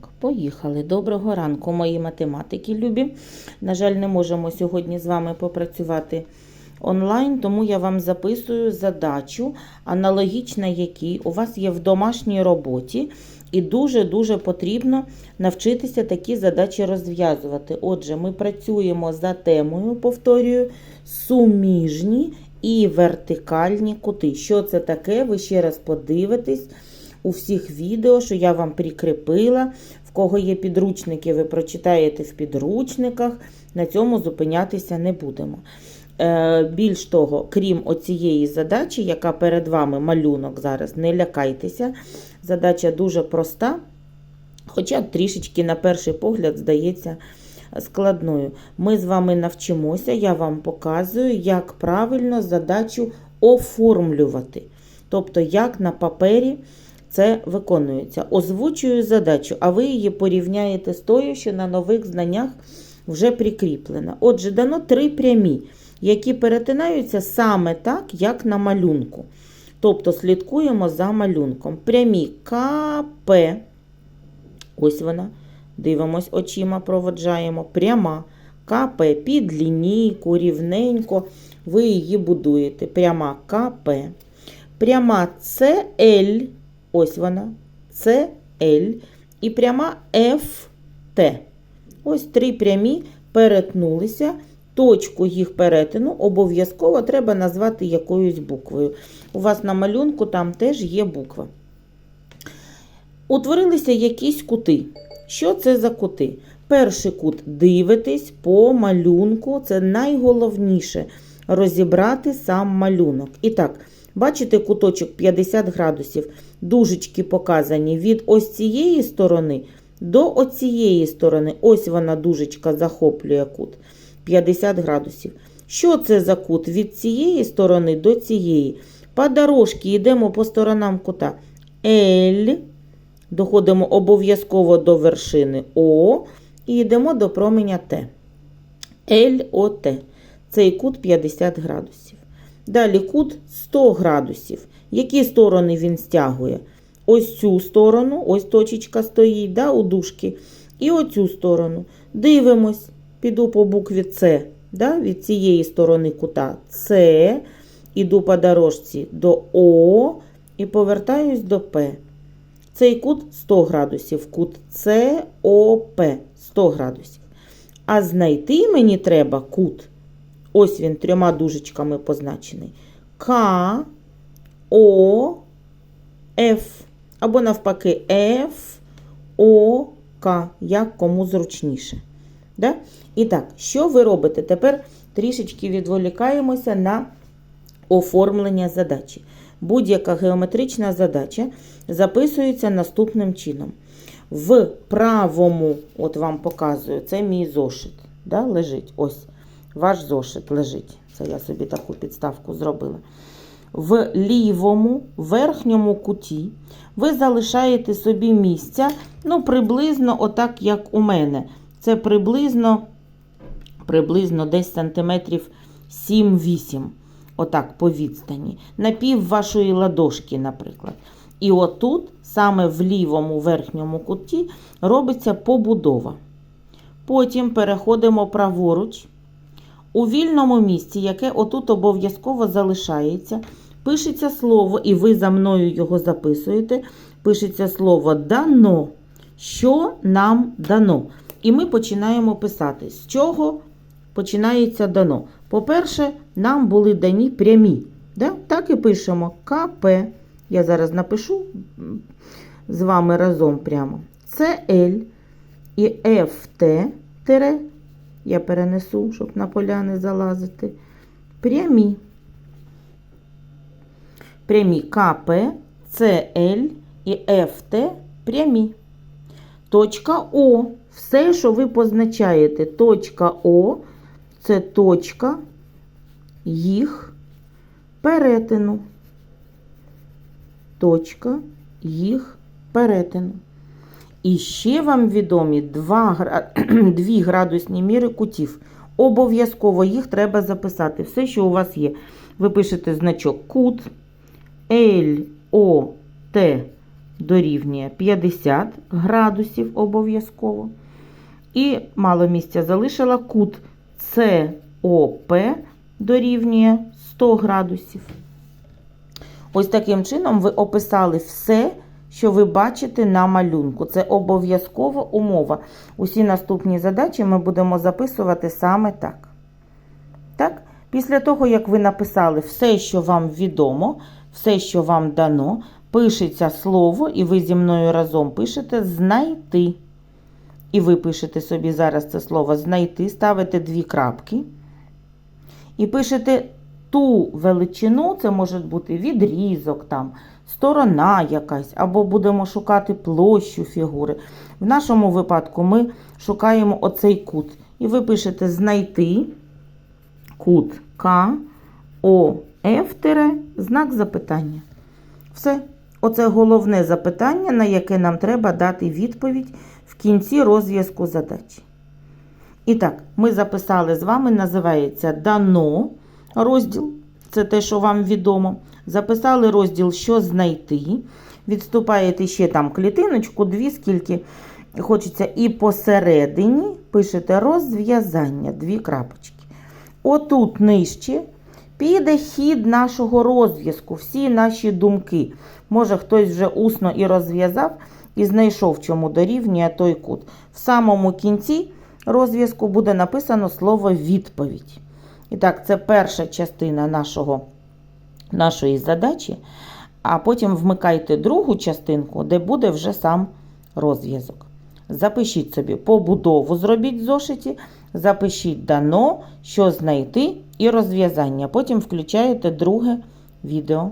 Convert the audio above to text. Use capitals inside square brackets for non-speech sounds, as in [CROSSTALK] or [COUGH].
Так, поїхали. Доброго ранку, мої математики любі. На жаль, не можемо сьогодні з вами попрацювати онлайн, тому я вам записую задачу, аналогічна якій у вас є в домашній роботі, і дуже-дуже потрібно навчитися такі задачі розв'язувати. Отже, ми працюємо за темою, повторюю, суміжні і вертикальні кути. Що це таке? Ви ще раз подивитесь у всіх відео, що я вам прикріпила. В кого є підручники, ви прочитаєте в підручниках. На цьому зупинятися не будемо. Е, Більш того, крім оцієї задачі, яка перед вами малюнок зараз, не лякайтеся. Задача дуже проста, хоча трішечки, на перший погляд, здається складною. Ми з вами навчимося, я вам показую, як правильно задачу оформлювати. Тобто, як на папері це виконується. Озвучую задачу, а ви її порівняєте з тою, що на нових знаннях вже прикріплена. Отже, дано три прямі, які перетинаються саме так, як на малюнку. Тобто слідкуємо за малюнком. Прямі КП, ось вона. Дивимось очима, проводжаємо. Пряма КП під лінійку, рівненько. Ви її будуєте. Пряма КП. Пряма CL, ось вона, CL. І пряма FT. Ось три прямі перетнулися. Точку їх перетину обов'язково треба назвати якоюсь буквою. У вас на малюнку там теж є буква. Утворилися якісь кути. Що це за кути? Перший кут дивитесь по малюнку. Це найголовніше розібрати сам малюнок. І так, бачите, куточок 50 градусів. Дужечки показані від ось цієї сторони до оцієї сторони. Ось вона дужечка захоплює кут 50 градусів. Що це за кут? Від цієї сторони до цієї. По дорожці йдемо по сторонам кута. L. Доходимо обов'язково до вершини О і йдемо до променя Т. ЛОТ. Цей кут 50 градусів. Далі кут 100 градусів. Які сторони він стягує? Ось цю сторону, ось точечка стоїть да, у дужки. І оцю сторону. Дивимось, піду по букві С. Да, від цієї сторони кута С. Іду по дорожці до О і повертаюсь до П. Цей кут 100 градусів, кут СОП 100 градусів. А знайти мені треба кут, ось він трьома дужечками позначений. К, О, Ф. Або навпаки, Ф, О, К, як кому зручніше. Да? І так, що ви робите? Тепер трішечки відволікаємося на оформлення задачі. Будь-яка геометрична задача записується наступним чином. В правому, от вам показую, це мій зошит. да, Лежить. Ось ваш зошит лежить. Це я собі таку підставку зробила. В лівому верхньому куті ви залишаєте собі місця, ну, приблизно отак, як у мене. Це приблизно, приблизно десь сантиметрів 7-8 отак по відстані, на пів вашої ладошки, наприклад. І отут, саме в лівому верхньому куті, робиться побудова. Потім переходимо праворуч. У вільному місці, яке отут обов'язково залишається, пишеться слово, і ви за мною його записуєте. Пишеться слово дано. Що нам дано? І ми починаємо писати, з чого починається дано. По-перше, нам були дані прямі. Да? Так і пишемо КП. Я зараз напишу з вами разом прямо. CL і FT, я перенесу, щоб на поля не залазити. Прямі. Прямі КП, CL і FT прямі. Точка О. Все, що ви позначаєте, точка О це точка їх перетину. Точка їх перетину. І ще вам відомі два, [CLEARS THROAT] дві градусні міри кутів. Обов'язково їх треба записати. Все, що у вас є. Ви пишете значок кут T дорівнює 50 градусів обов'язково. І мало місця залишила кут СОП дорівнює 100 градусів. Ось таким чином ви описали все, що ви бачите на малюнку. Це обов'язкова умова. Усі наступні задачі ми будемо записувати саме так. Так? Після того, як ви написали все, що вам відомо, все, що вам дано, пишеться слово, і ви зі мною разом пишете знайти. І ви пишете собі зараз це слово знайти, ставите дві крапки. І пишете ту величину, це може бути відрізок, там, сторона якась, або будемо шукати площу фігури. В нашому випадку ми шукаємо оцей кут. І ви пишете знайти кут К, О, Ф, знак запитання. Все. Оце головне запитання, на яке нам треба дати відповідь в кінці розв'язку задачі. І так, ми записали з вами, називається Дано розділ. Це те, що вам відомо. Записали розділ Що знайти. Відступаєте ще там клітиночку, дві, скільки хочеться. І посередині пишете розв'язання, дві крапочки. Отут нижче піде хід нашого розв'язку, всі наші думки. Може, хтось вже усно і розв'язав, і знайшов, чому дорівнює той кут. В самому кінці розв'язку буде написано слово відповідь. І так, це перша частина нашого, нашої задачі. А потім вмикайте другу частинку, де буде вже сам розв'язок. Запишіть собі побудову, зробіть зошиті, запишіть дано, що знайти і розв'язання. Потім включаєте друге відео.